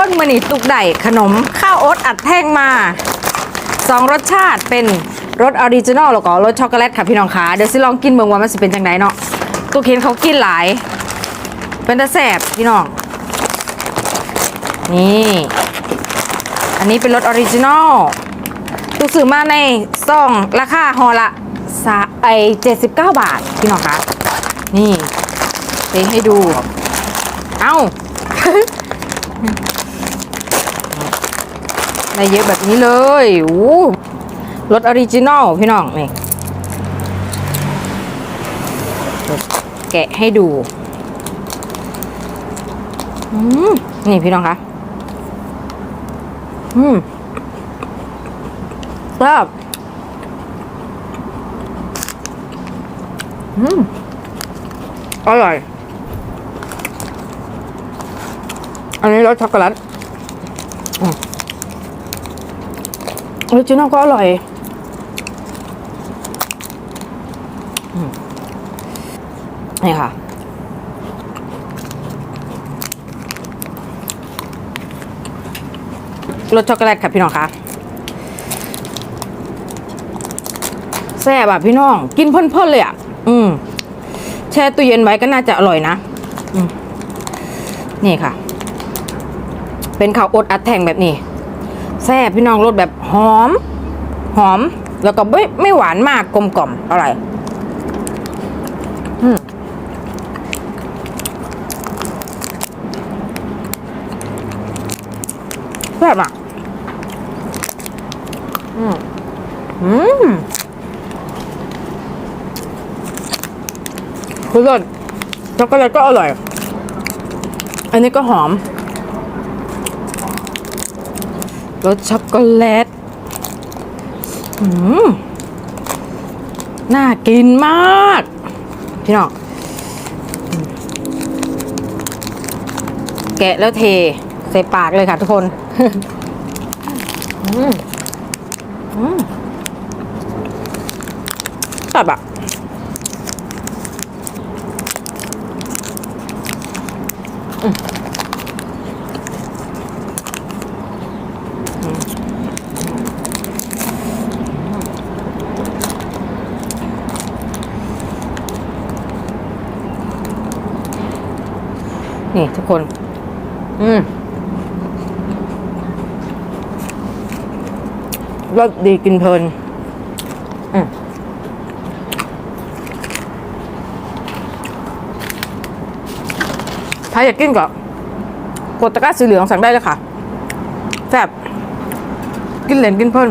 คนมือนี่ตุกได่ขนมข้าวโอ๊ตอัดแท่งมาสองรสชาติเป็นรสออริจินอลแล้วก็รสช็อกโกแลตค่ะพี่น้องคะเดี๋ยวสิลองกินเบิ่งว่ามันสิเป็นจังไดเนาะตุกเห็นเขากินหลาย เป็นตาแสบพี่น้อง นี่ อันนี้เป็นรสออริจินอลตุกซื้อมาในซองราคาห่อละไอเจ็ดสิบเก้าบาทพี่น้องคะนี่เทให้ดู เอ้า ได้เยอะแบบนี้เลยอู้รสออริจินอลพี่น้องนี่แกะให้ดูนี่พี่น้องคะอืมแซ่บอืมอร่อย อันนี้รสช็อกโกแลต ออริจินอลก็อร่อย นี่ค่ะ รสช็อกโกแลตค่ะพี่น้องคะแซ่บอะพี่น้อง กินเพ่นๆเลยอะ อืม แช่ตู้เย็นไว้ก็น่าจะอร่อยนะ นี่ค่ะ เป็นข้าวอดอัดแท่งแบบนี้ แซ่บพี่น้องรสแบบหอม หอม แล้วก็ไม่ไม่หวานมากกลมกล่อมอร่อยแซ่บอะ อืม อืมคือรสช็อกโกแลตก็อร่อย อันนี้ก็หอม รสช็อกโกแลตน่ากินมาก พี่น้อง แกะแล้วเท ใส่ปากเลยค่ะทุกคนตัดอะอืมอืม นี่ทุกคน อืมรสดีกินเพลิน อืมถ้าอยากกินก็กดตะกร้าสีเหลืองสั่งได้เลยค่ะแซ่บ กินเหลนกินเพลิน